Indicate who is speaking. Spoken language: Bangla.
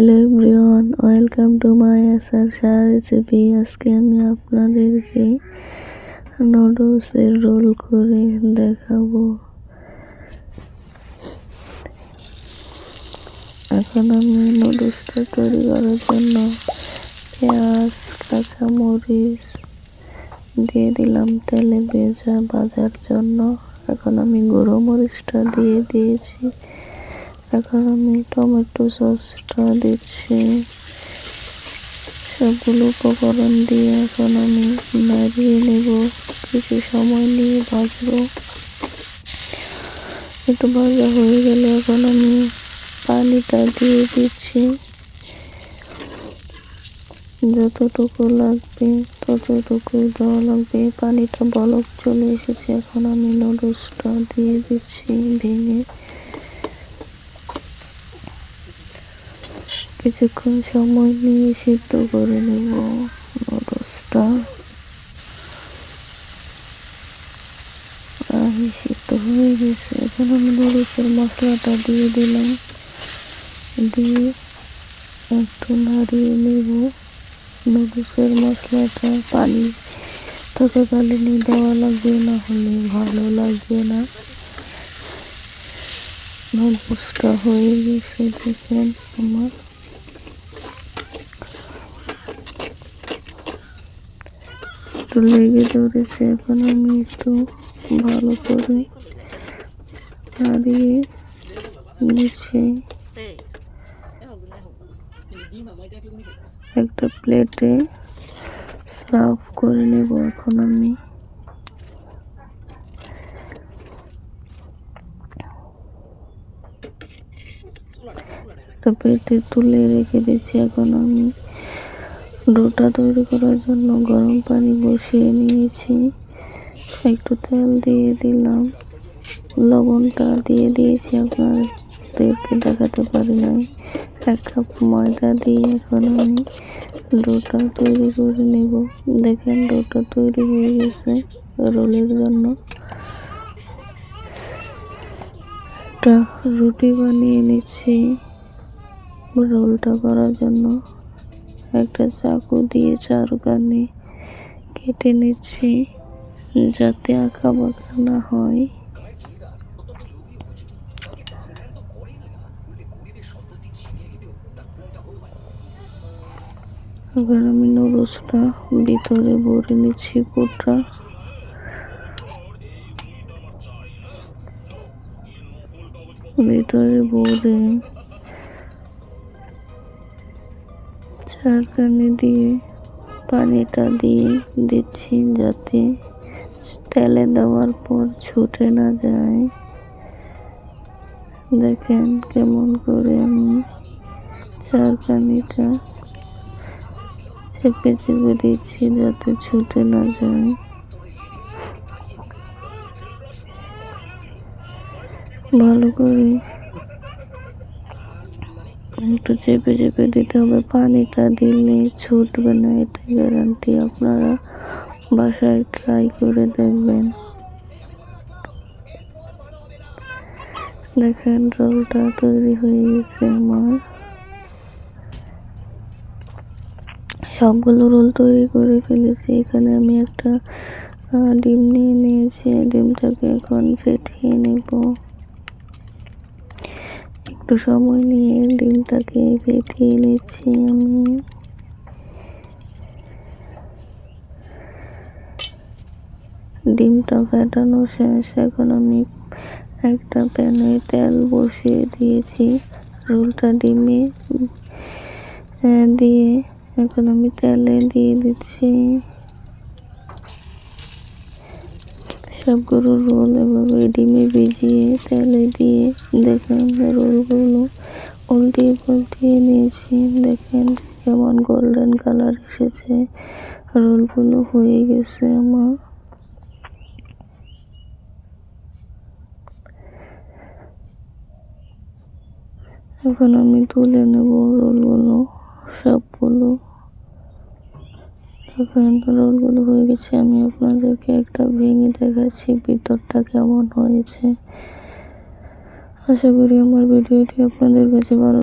Speaker 1: Hello everyone welcome to my SR Shah recipe আজকে আমি আপনাদেরকে নুডলসের রোল করে দেখাবো। এখন আমি নুডলসটা তৈরি করার জন্য পেঁয়াজ, কাঁচামরিচ দিয়ে দিলাম তেলে ভেজা ভাজার জন্য। এখন আমি গুঁড়ো মরিচটা দিয়ে দিয়েছি। এখন আমি টমেটো সসটা দিচ্ছি। সবগুলো উপকরণ দিয়ে এখন আমি নাড়িয়ে নেব। কিছু সময় নিয়ে ভাজবো। একটু ভাজা হয়ে গেলে এখন আমি পানিটা দিয়ে দিচ্ছি। যতটুকু লাগবে ততটুকুই দেওয়া লাগবে। পানিটা বলক চলে এসেছে। এখন আমি নুডলসটা দিয়ে দিচ্ছি ভেঙে। কিছুক্ষণ সময় নিয়ে সিদ্ধ করে নেব। নুডলসটা আমি সিদ্ধ হয়ে গেছে। এখন আমি নুডলসের মশলাটা দিয়ে দিলাম। দিয়ে একটু নাড়িয়ে নেব। নুডলসের মশলাটা পানি থাকাকালীনই দেওয়া লাগবে, না হলে ভালো লাগবে না। নুডলসটা হয়ে গেছে, দেখেন আমার। একটু লেগে ধরেছে, এখন আমি একটু ভালো করে নাড়িয়ে নিচ্ছি একটা প্লেটে সার্ভ করে নেব এখন আমি। একটা প্লেটে তুলে রেখে দিচ্ছি এখন আমি। ডোটা তৈরি করার জন্য গরম পানি বসিয়ে নিয়েছি। একটু তেল দিয়ে দিলাম। লবণটা দিয়ে দিয়েছি, আপনাদেরকে দেখাতে পারি নাই। এক কাপ ময়দা দিয়ে এখন আমি ডোটা তৈরি করে নেব। দেখেন ডোটা তৈরি হয়ে গেছে রোলের জন্য। একটা রুটি বানিয়ে নিচ্ছি রোলটা করার জন্য। একটা চাকু দিয়ে চারুকানি কেটে নিচ্ছি যাতে আঁকা বাঁকা না হয়। এবার আমি নুডলসটা ভিতরে ভরে নিচ্ছি পুরটা। ভিতরে ভরে চারখানি দিয়ে পানিটা দিয়ে দিচ্ছি যাতে তেলে দেওয়ার পর ছুটে না যায়। দেখেন কেমন করে আমি চারখানিটা চেপে চেপে দিচ্ছি যাতে ছুটে না যায়। ভালো করে একটু চেপে চেপে দিতে হবে। পানিটা দিলে ছুটবে না, এটা গ্যারান্টি আপনারা বাসায় ট্রাই করে দেখবেন। দেখেন রোলটা তৈরি হয়ে গেছে আমার। সবগুলো রোল তৈরি করে ফেলেছি। এখানে আমি একটা ডিম নিয়ে নিয়েছি। ডিমটাকে এখন ফেটিয়ে নেব। একটু সময় নিয়ে ডিমটাকে ফেটিয়ে নিচ্ছি আমি। ডিমটা ফেটানো শেষ, এখন আমি একটা প্যানে তেল বসিয়ে দিয়েছি, রোলটা ডিমে দিয়ে এখন আমি তেলে দিয়ে দিচ্ছি। সবগুলো রোল এভাবে ডিমে ভিজিয়ে তেলে দিয়ে দেখেন রোলগুলো। উল্টিয়ে পাল্টিয়ে নিয়েছি। দেখেন কেমন গোল্ডেন কালার এসেছে। রোলগুলো হয়ে গেছে আমার। এখন আমি তুলে নেব রোলগুলো, সবগুলো। এখন রোলগুলো হয়ে গেছে, আমি আপনাদেরকে একটা ভেঙে দেখাচ্ছি, ভিতরটা কেমন হয়েছে। আশা করি আমার ভিডিওটি আপনাদের কাছে ভালো